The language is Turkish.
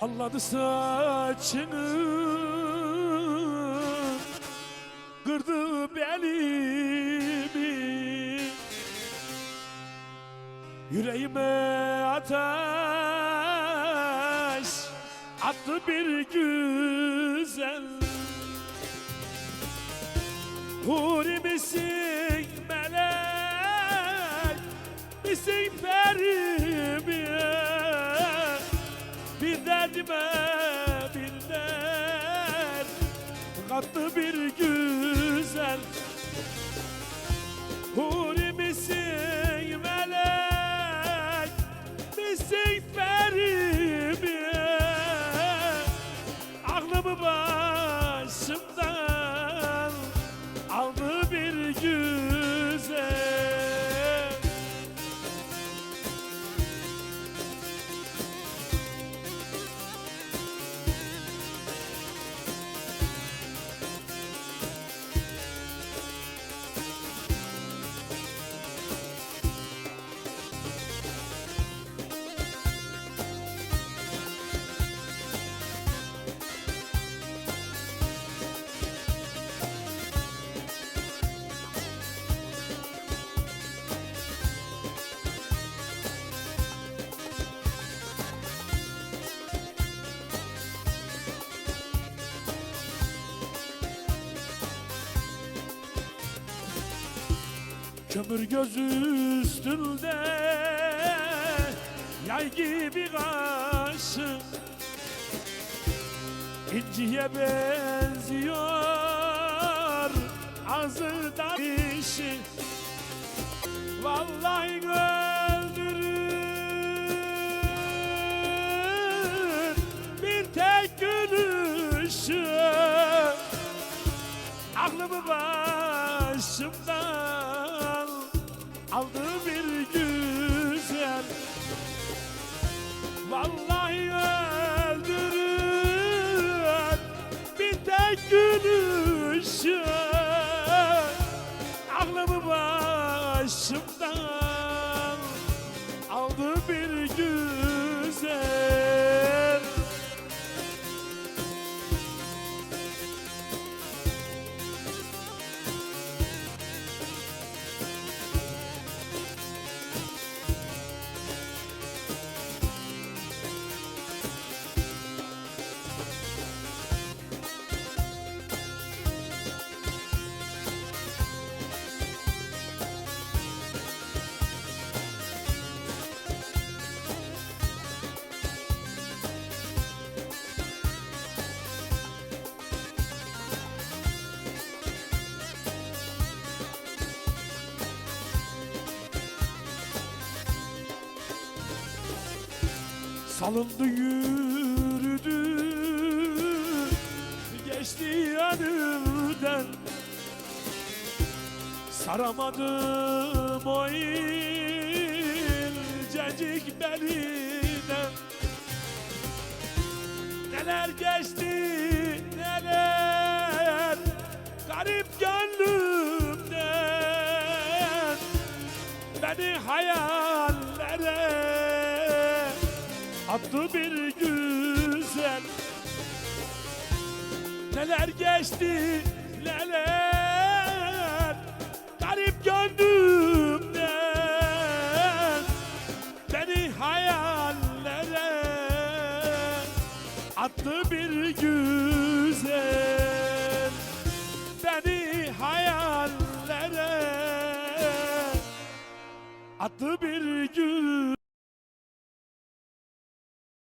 Alladı saçını. Kırdı belimi. Yüreğime ateş Attı bir güzel. Huri misin melek Misin peri Bir dert Kattı bir güzel Kömür gözü üstünde Yay gibi kaşı İnciye benziyor Ağzı da dişi. Vallahi öldürür Bir tek gülüşü Aklımı başımdan aldı bir güzel. Vallahi öldürür. Bir tek gülüşü Aklımı başımdan Salındı yürüdü. Geçti yanımdan Saramadım o incecik belinden. Neler geçti attı bir güzel. Neler geçti neler. Garip gönlümden Beni hayallere. Attı bir güzel. Beni hayallere. Attı bir güzel